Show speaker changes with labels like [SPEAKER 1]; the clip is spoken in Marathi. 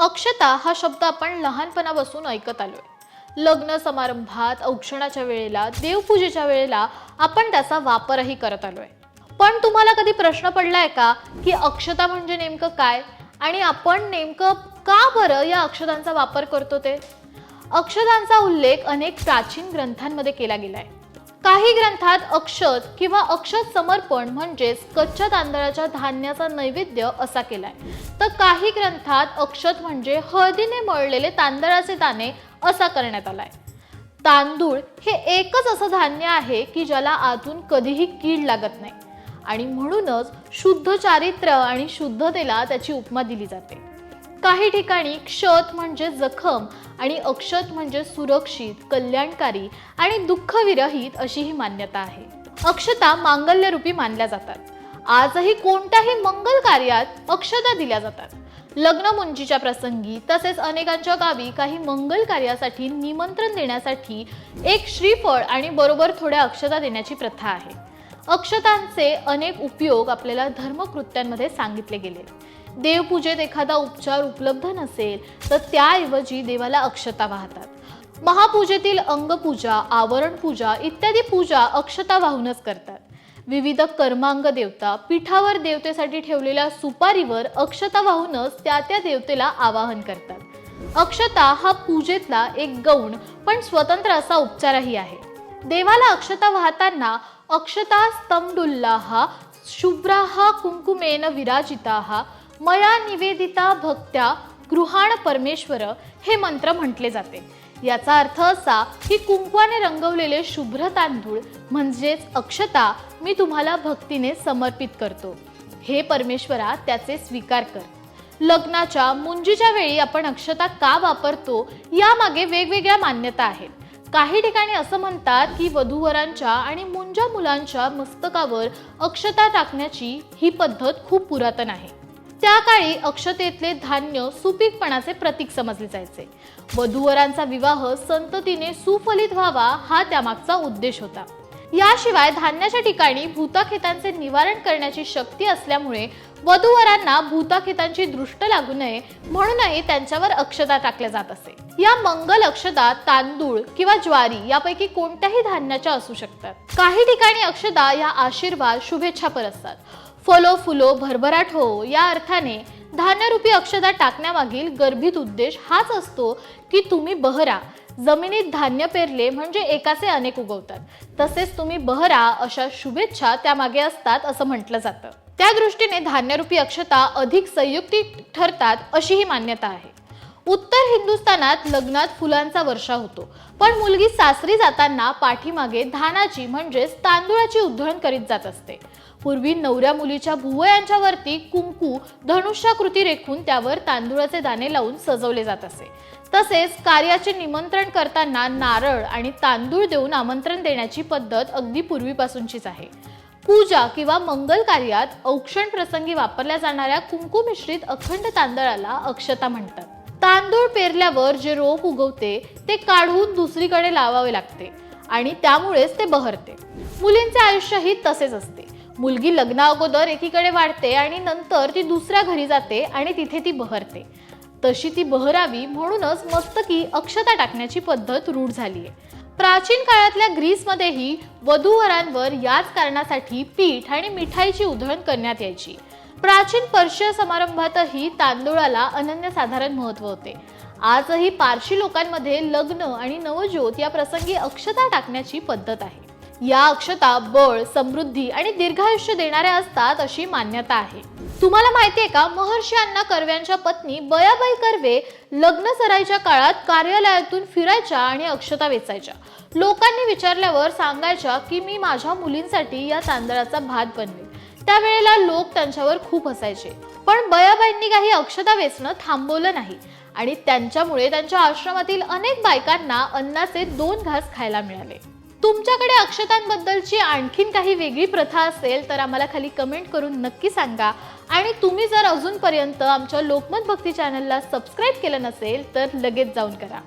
[SPEAKER 1] अक्षता हा शब्द आपण लहानपणापासून ऐकत आलोय. लग्न समारंभात औक्षणाच्या वेळेला देवपूजेच्या वेळेला आपण त्याचा वापरही करत आलोय. पण तुम्हाला कधी प्रश्न पडलाय का की अक्षता म्हणजे नेमकं काय? आणि आपण नेमकं का बरं या अक्षतांचा वापर करतो ते? अक्षतांचा उल्लेख अनेक प्राचीन ग्रंथांमध्ये केला गेलाय. काही ग्रंथात अक्षत किंवा अक्षत समर्पण म्हणजेच कच्च्या तांदळाच्या धान्याचा नैवेद्य असा केलाय. तर काही ग्रंथात अक्षत म्हणजे हळदीने मळलेले तांदळाचे दाणे असा करण्यात आलाय. तांदूळ हे एकच असं धान्य आहे की ज्याला आतून कधीही कीड लागत नाही. आणि म्हणूनच शुद्ध चारित्र्य आणि शुद्धतेला त्याची उपमा दिली जाते. काही ठिकाणी क्षत म्हणजे जखम आणि अक्षत म्हणजे सुरक्षित कल्याणकारी आणि दुःखविरहित अशी ही मान्यता आहे. अक्षता मांगल्यरूपी मानल्या जातात. आजही कोणत्याही मंगल कार्यात अक्षता दिल्या जातात. लग्न मुंजीच्या प्रसंगी तसेच अनेकांच्या गावी काही मंगल कार्यासाठी निमंत्रण देण्यासाठी एक श्रीफळ आणि बरोबर थोड्या अक्षता देण्याची प्रथा आहे. अक्षतांचे अनेक उपयोग आपल्याला धर्मकृत्यांमध्ये सांगितले गेले. देवपूजेत एखादा उपचार उपलब्ध नसेल तर त्याऐवजी देवाला अक्षता वाहतात. महापूजेतील अंगपूजा आवरण पूजा इत्यादी पूजा अक्षता वाहूनच करतात. विविध कर्मांग देवता पीठावर देवतेसाठी ठेवलेल्या सुपारीवर अक्षता वाहूनच त्या त्या देवतेला आवाहन करतात. अक्षता हा पूजेतला एक गौण पण स्वतंत्र असा उपचारही आहे. देवाला अक्षता वाहताना अक्षता स्तंभुल्लाहा शुभ्राहा कुंकुमेन विराजिताहा मया निवेदिता भक्त्या गृहाण परमेश्वर हे मंत्र म्हटले जाते. याचा अर्थ असा की कुंकवाने रंगवलेले शुभ्र तांदूळ म्हणजेच अक्षता मी तुम्हाला भक्तीने समर्पित करतो. हे परमेश्वरा त्याचे स्वीकार कर. लग्नाच्या मुंजीच्या वेळी आपण अक्षता का वापरतो यामागे वेगवेगळ्या मान्यता आहेत. काही ठिकाणी असं म्हणतात की वधूवरांच्या आणि मुंजा मुलांच्या मस्तकावर अक्षता टाकण्याची ही पद्धत खूप पुरातन आहे. त्या काळी अक्षतेतले धान्य सुपीकपणाचे प्रतीक समजले जायचे. वधूवरांचा विवाह संततीने सुफलित व्हावा हा त्यामागचा उद्देश होता. याशिवाय धान्याच्या ठिकाणी भूताखेतांचे निवारण करण्याची शक्ती असल्यामुळे वधूवरांना भूताखेतांची दृष्ट लागू नये म्हणूनही त्यांच्यावर अक्षता टाकल्या जात असे. या मंगल अक्षता तांदूळ किंवा ज्वारी यापैकी कोणत्याही धान्याच्या असू शकतात. काही ठिकाणी अक्षता या आशीर्वाद शुभेच्छापर असतात. फलो फुलो भरभराट हो या अर्थाने धान्यरूपी अक्षता टाकण्यामागील गर्भित उद्देश हाच असतो की तुम्ही बहरा. जमिनीत धान्य पेरले म्हणजे एकाचे अनेक उगवतात. तसेच तुम्ही बहरा अशा शुभेच्छा त्यामागे असतात असं म्हटलं जातं. त्या दृष्टीने धान्यरूपी अक्षता अधिक संयुक्तिक ठरतात अशी ही मान्यता आहे. उत्तर हिंदुस्थानात लग्नात फुलांचा वर्षा होतो. पण मुलगी सासरी जाताना पाठीमागे धानाची म्हणजेच तांदूळाची उधळण करीत जात असते. पूर्वी नवऱ्या मुलीच्या भुवयांच्यावरती कुंकू धनुष्याकृती रेखून त्यावर तांदूळाचे दाणे लावून सजवले जात असे. तसेच कार्याचे निमंत्रण करताना नारळ आणि तांदूळ देऊन आमंत्रण देण्याची पद्धत अगदी पूर्वीपासूनचीच आहे. पूजा किंवा मंगल कार्यात औक्षण प्रसंगी वापरल्या जाणाऱ्या कुंकू मिश्रित अखंड तांदळाला अक्षता म्हणतात. तांदूळ पेरल्यावर जे रोप उगवते ते काढून दुसरीकडे लावावे लागते आणि त्यामुळेच ते बहरते. मुलींचे आयुष्यही तसेच असते. मुलगी लग्ना अगोदर एकीकडे वाढते आणि नंतर ती दुसऱ्या घरी जाते आणि तिथे ती बहरते. तशी ती बहरावी म्हणूनच मस्तकी अक्षता टाकण्याची पद्धत रूढ झाली आहे प्राचीन काळातल्या ग्रीसमध्येही वधूवरांवर याच कारणासाठी पीठ आणि मिठाईची उधळण करण्यात यायची. प्राचीन पर्शिय समारंभातही तांदूळाला अनन्यसाधारण महत्त्व होते. आजही पारशी लोकांमध्ये लग्न आणि नवज्योत या प्रसंगी अक्षता टाकण्याची पद्धत आहे. या अक्षता बळ समृद्धी आणि दीर्घायुष्य देणाऱ्या असतात अशी मान्यता आहे. तुम्हाला माहितीये का महर्षी अण्णा कर्व्यांच्या पत्नी बयाबाई कर्वे लग्न सराईच्या काळात कार्यालयातून फिरायच्या आणि अक्षता वेचायच्या. लोकांनी विचारल्यावर सांगायच्या की मी माझ्या मुलींसाठी या तांदळाचा भात बनवे त्यावेळेला लोक त्यांच्यावर खूप हसायचे. पण बयाबाईंनी काही अक्षता वेचणं थांबवलं नाही आणि त्यांच्यामुळे त्यांच्या आश्रमातील अनेक बायकांना अन्नाचे दोन घास खायला मिळाले. तुमच्याकडे अक्षतांबद्दलची आणखीन काही वेगळी प्रथा असेल तर आम्हाला खाली कमेंट करून नक्की सांगा. आणि तुम्ही जर अजूनपर्यंत आमच्या लोकमत भक्ती चॅनलला सबस्क्राईब केलं नसेल तर लगेच जाऊन करा.